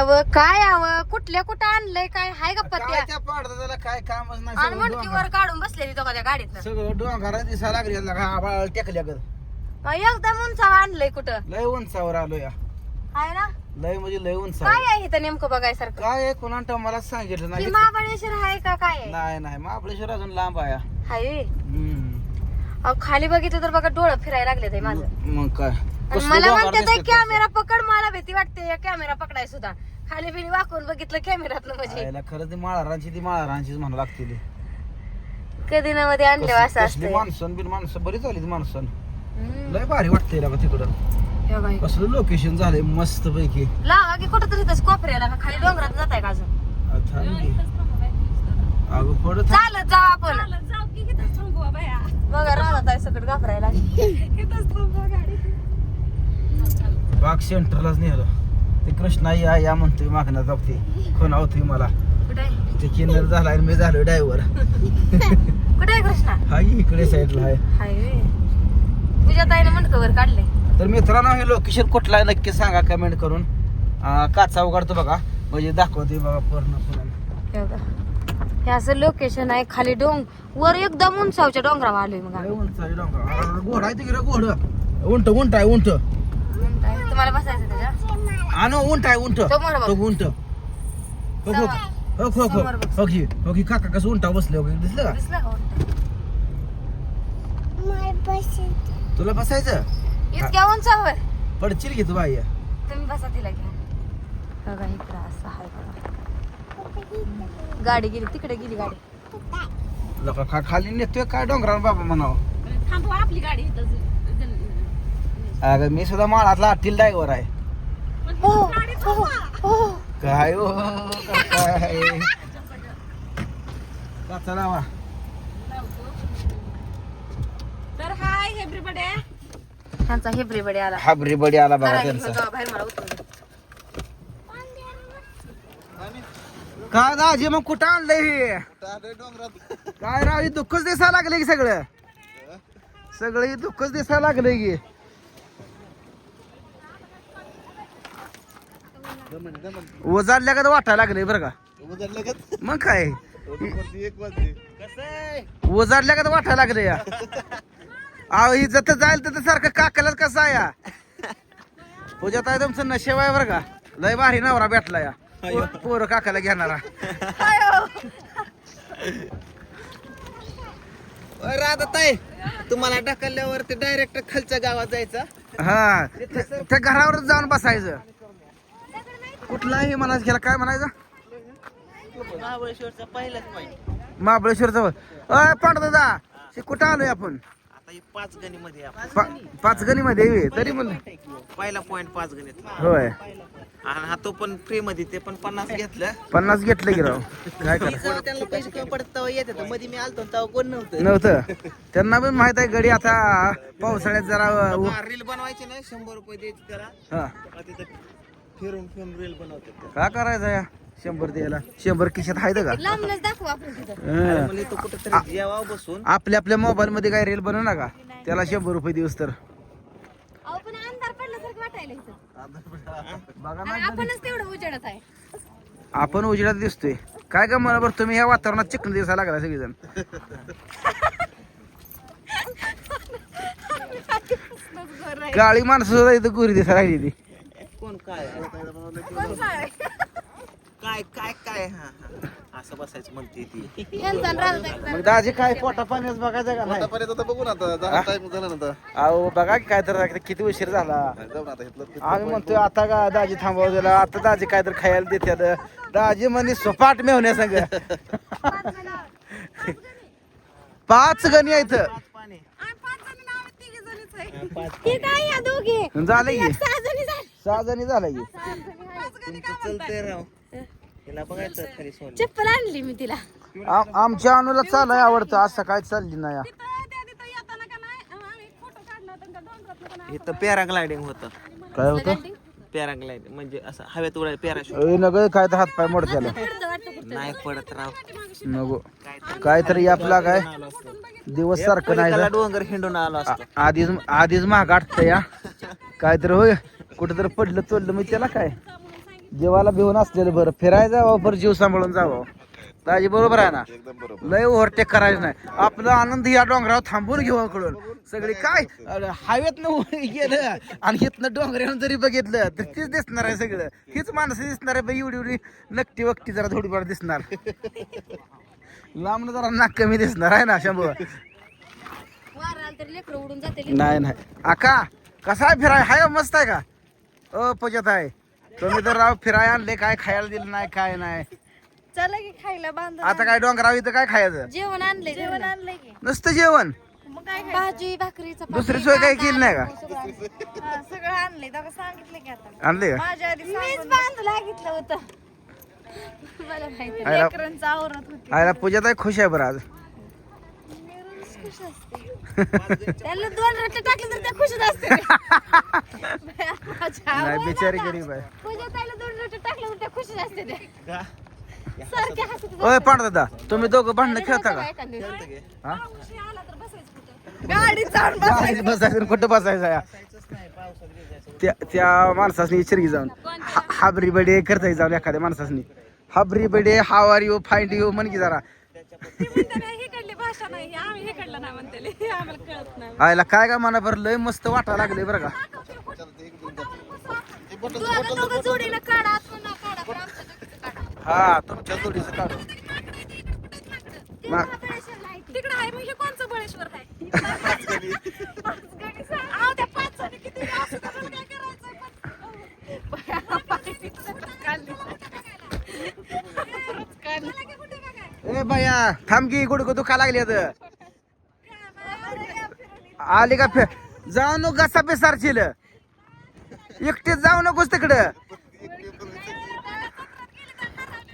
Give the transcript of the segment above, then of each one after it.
अव काय आव कुठल्या कुठं आणलंय? काय? हाय का काय पत्या त्या पाडदाला काय कामच नाही आणि सगळं मणकीवर डोंगर- काढून बसलेली तो त्या गाडीत सगळं डोंगरात दिसायला लागली याला का आबाळ टेकल्या गं. एकदम उंचावर आणलंय कुठं? लय उंचावर आलो या. आहे ना? लय म्हणजे लय उंचावर. काय आहे इथं नेमकं बघायसारखं? काय आहे कोणाला मला सांगितलं नाही. महाबळेश्वर आहे का काय आहे? नाही नाही. महाबळेश्वर अजून लांब आहे हाय? हम्म. अहो, खाली बघितलं तर बघा डोळं फिरायला लागले ते माझं. मग काय? आणि कसलं मला डोंगर म्हणते दिसतंय कॅमेरा पकड मला भीती वाटते या कॅमेरा पकडाय सुद्धा. खाली बिली वाकून बघितलं कॅमेरात म्हणजे. आयला खरं ती माळारांची ती माळारांचीच म्हणा लागते ती. कधी ना मध्ये आणले असं असते. माणसं बिन माणसं बरीच आली ती माणसं. लय भारी वाटतंय का तिकडं. कसलं लोकेशन झालंय मस्त पैकी लावा की कुठं तरी तसं कोपऱ्याला का खाली डोंगरात जात आहे का. अजून अगं पडत चालत जाऊ आपण. बघा राहत आहे सगळं घाबरायला. बाग सेंटरलाच नेलं. ते कृष्णा या या म्हणतोय मागण्यात जाते कोण आवतोय मला? ते किन्नर झालाय आणि मी झालो ड्रायव्हर कुठे आहे कृष्णा? हा इकडे साईडला आहे. हायवे तुझ्या ताईने म्हणकवर काढले तर मित्रांनो हे लोकेशन कुठलं आहे नक्की सांगा कमेंट करून. अं, काचा उघडतो बघा. म्हणजे दाखवते बघा पूर्ण पूर्ण. हे बघा. हे असं लोकेशन आहे खाली डोंग. वर एकदम उंचावच्या डोंगरावर आलोय मग लय आम्ही. उंच आहे डोंगर. आ, घोडा आहे तिकडे घोड. उंट उंट आहे उंट. बसायचं त्याच्या आणो उंट आहे उंट. तो मोर बघ. तो उंट. हो हो हो हो हो समोर बघ. हो की हो की काका कसं उंटा बसले हो की दिसलं का? दिसलं का उंट? तुला बसायचं? इतक्या उंचावर? पडशील की तू बाई? तुम्ही बसा तिला घ्या बघा इकडं असं आहे बघा. गाडी गेली तिकडे गेली गाडी. लोक खा खाली नेतोय काय डोंगरावर बाबा म्हणावं? थांबवा आपली गाडी इथं अगं मी सुद्धा माळातला आतील ड्रायव्हर आहे. हो हो हो काय हो काय? काचा लावा तर हाय त्यांचा आला. हाबरी बडी आला बघा त्यांचा. बाहेर मला. काय दाजी मग कुठं आणलंय हे? काय राव हे दुःखच दिसायला लागले की सगळं? सगळं हे दुःखच दिसायला लागलंय की. ओजाडल्या का वाटायला लागलंय बरं का? मग काय? ओजाडल्या का वाटायला लागले या. अहो ही जत जाईल तर सारखं काकालाच कसं आहे या? पूजात आहे तुमचं आहे बरं का? लय भारी नवरा भेटला या. पोर- काकाला घेणारा. ताई तुम्हाला ढकलल्यावर ते डायरेक्ट खालच्या गावात जायचं. हा त्या त्या घरावरच जाऊन बसायचं. कुठला आहे मला घ्यायला काय म्हणायचं? महाबळेश्वरचा पहिलाच पॉईंट महाबळेश्वरचं अय हे कुठं आलोय आपण? आता हे पाच गणी मध्ये आपण. पाच गणीमध्ये आहे, तरी म्हणलं. पहिला पॉईंट पाच गणित. होय. आणि हा तो पण फ्री मध्ये ते पण पन्नास घेतलं. पन्नास घेतलं की राव. काय कर जेव्हा त्यांना पैसे कमी पडत तेव्हा येत होतं. मध्ये मी आलतो तेव्हा कोण नव्हतं. नव्हतं. त्यांना पण माहीत आहे गडी आता पावसाळ्यात जरा रील बनवायची नाही शंभर रुपये द्यायची त्याला. हा. तिथं फिरून फिरून रील बनवतात का करायचं या? शंभर द्यायला. शंभर खिशात आहेत का? लांबनच दाखवू आपण तिथं. तो कुठेतरी जेवा बसून. आपल्या आपल्या मोबाईल मध्ये काय रील बनवू नका? त्याला शंभर रुपये दिवस तर. अहो पण अंधार पडल्यासारखं वाटायला इथं. बघा आणि आपणच तेवढं उजेडत आहे. आपण उजेडात दिसतोय. काय का मला बरं तुम्ही ह्या वातावरणात चिकन दिसायला लागला सगळेजण. काळी माणसं सुद्धा इथं गोरी दिसायला लागली ती. काय? काय? काय काय हा हा असं बसायचं म्हणते ती. यांचा राहत. मग दाजी काय पोटा पाण्याच बघायचं का नाही? बघू ना आता. जरा टाइम झाला ना आता. अहो बघा की काय तर किती उशीर झाला. जाऊ ना आता इथलं आम्ही म्हणतोय आता का दाजी थांबव दिला? आता दाजी काय तर खायला देतात दाजी म्हणे सपाट मेवण्या संग. पाच गणी आहेत. पाणी ती काय या दोघी? झालं की. सहा जणी झाली. सहा जणी झालं की चलतंय राव. तिला बघायचं खरी सोन. चप्पल आणली मी तिला. आम- आमच्या अनुला चालाय आवडतं आज सकाळी चालली नाही या. इथं पॅराग्लायडिंग होतं. काय होतं? पॅराग्लायडिंग? म्हणजे असं हवेत उडाय पॅराशूट. ए, काय तर हात पाय मोड त्याला नाही पडत राव. नको. काय तरी आपला काय? दिवस सारखं नाही. डोंगर हिंडून आलो आ- असतो आधीच आधीच महाग आटत या काय तर होय. कुठं तर पडलं तोडलं मग त्याला काय? जीवाला भिवून असलेलं बरं. फिरायला जावं बरं जीव सांभाळून जावं. दाजी बरोबर आहे ना? एकदम बरोबर. लय ओव्हरटेक करायचं नाही. आपला आनंद या डोंगरावर थांबून घेऊ कडून सगळी काय? हवेत गेलं. आणि इथनं डोंगरावर जरी बघितलं तर तीच दिसणार आहे सगळं. हीच माणसं दिसणार आहे बाई एवढी एवढी नकटी वकटी जरा थोडीफार दिसणार. लांब जरा नाक कमी दिसणार आहे ना शंभू? वार आलं तरी लेकरं उडून जाते नाही नाही. आका कसा आहे फिराय हाय मस्त आहे का? अ पजत आहे. तुम्ही तर राव फिराय आणले काय खायला दिलं नाही काय नाही. चला की खायला बांध आता काय डोंगराव इथं काय खायचं? जेवण आणलंय जेवण आणलंय की. नुसतं जेवण? मग काय भाजी भाकरी चपाती, दुसरी सोय काही केली नाही का? सगळं आणलंय. हा, सगळं आणलंय. तेव्हा सांगितलं की आता. आणले का? माझ्या आधी मीच बांध लागितलं होतं. मला माहिती आयला- लेकरांचं आवरत होती. आयला पूजा ताई खुश आहे बरं आज. खुश असते. त्याला दोन रोटे टाकले तर त्या खुशच असते. बिचारी? गरीब आहे. पूजा ताईला दोन रोटे टाकले तर त्या खुशच असते त्या. सारख्या हसत ओय पांड दादा तुम्ही दोघं भांडणं खेळता का? हा? गाडी बसायचं. कुठं बसायचं या? त्या त्या माणसासनी चिरगी जाऊन. हा- हाबरी बडे करता जाऊन एखाद्या माणसासनी. हाबरी बडे how are you find you म्हण की जरा. नाही आम्ही हिकडलं नाही म्हणते आम्हाला कळत नाही. आयला काय का म्हणा बरं लय मस्त वाटा लागले बरं का? जोडीनं काढा आतमधनं काढा पण आमच्या जोडीचं काढा. हा तुमच्या जोडीचं काढू. मा- तिकडं आहे मग हे कोणचं बळेश्वर आहे? अहो, त्या पाच जणी किती असं तर काय करायचं बाया थांब की गुडगु दुखा लागली आता. आली का फे जाऊ नको कसा बेसारशील एकटे जाऊ नकोस तिकडं.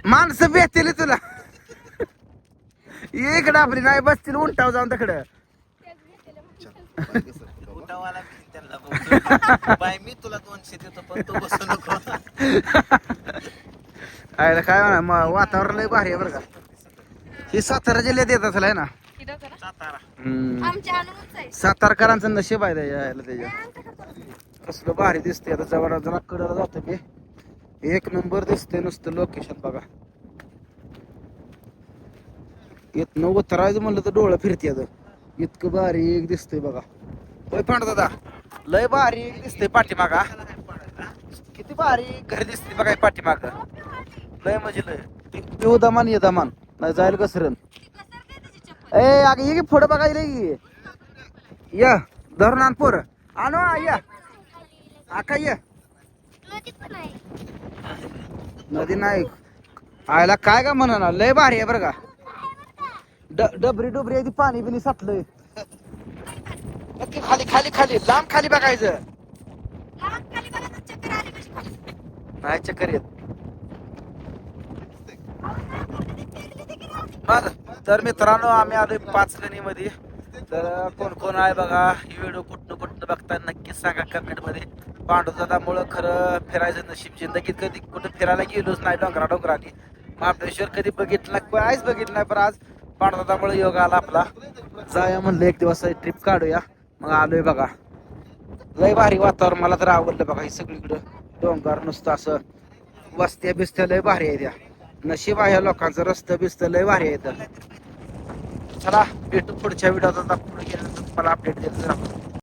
माणसं भेटतील तुला. इकडं आपली नाही बसतील उंटाव जाऊन तिकडं. मी तुला दोनशे देतो पण तू बसू नको. काय म्हणा मग वातावरण लय भारी आहे बरं का. ही सातारा जिल्ह्यात येत असेल आहे ना? सातारा. हम्म. आमच्या अनुमच आहे. सातारकरांचं नशीब आहे त्याच्या यायला त्याच्या. कसलं भारी दिसते आता जवळ जरा कडला जातो की. एक नंबर दिसते नुसतं लोकेशन बघा. येत न उतरायचं म्हणलं तर डोळं फिरते आता. इतकं बारीक दिसतंय बघा. होय पांड दादा लय बारीक दिसतंय पाठीमागा किती बारीक घर दिसते बघा पाठीमाग. लय म्हणजे लय पिऊ दमान ये दमान. नाही जाईल घसरण ए अगं ये की पुढं बघायला ये की. या धरून आण पोर आणू या. आका ये. नदी नाही. आयला काय का म्हणा लय भारी आहे बरं का. डबरी डुबरी आहे ती पाणी बिनी साठलंय. खाली खाली खाली लांब खाली बघायचं. नाही चक्कर येत बरं तर मित्रांनो आम्ही आलोय पाच मध्ये तर कोण कोण आहे बघा ही व्हिडिओ कुठनं कुठनं बघता नक्कीच सांगा कमेंटमध्ये. पांडुदादामुळं खरं फिरायचं नशीब जिंदगीत कधी कुठं फिरायला गेलोच नाही डोंगरा डोंगराने. महाबळेश्वर कधी बघितलं नाही काहीच बघितलं नाही पण आज पांडुदादामुळे योग आला आपला. जाऊया म्हणलं एक दिवस ट्रिप काढूया. मग आलोय बघा. लय भारी वातावरण मला तर आवडलं बघा हे सगळीकडं. डोंगर नुसतं असं. वस्त्या बिस्त्या लय भारी आहे त्या नशीब आहे या लोकांचं रस्त बिस्त लय भारी आहे तर चला भेटू पुढच्या व्हिडिओत आता पुढे गेल्यानंतर तुम्हाला अपडेट देत राहा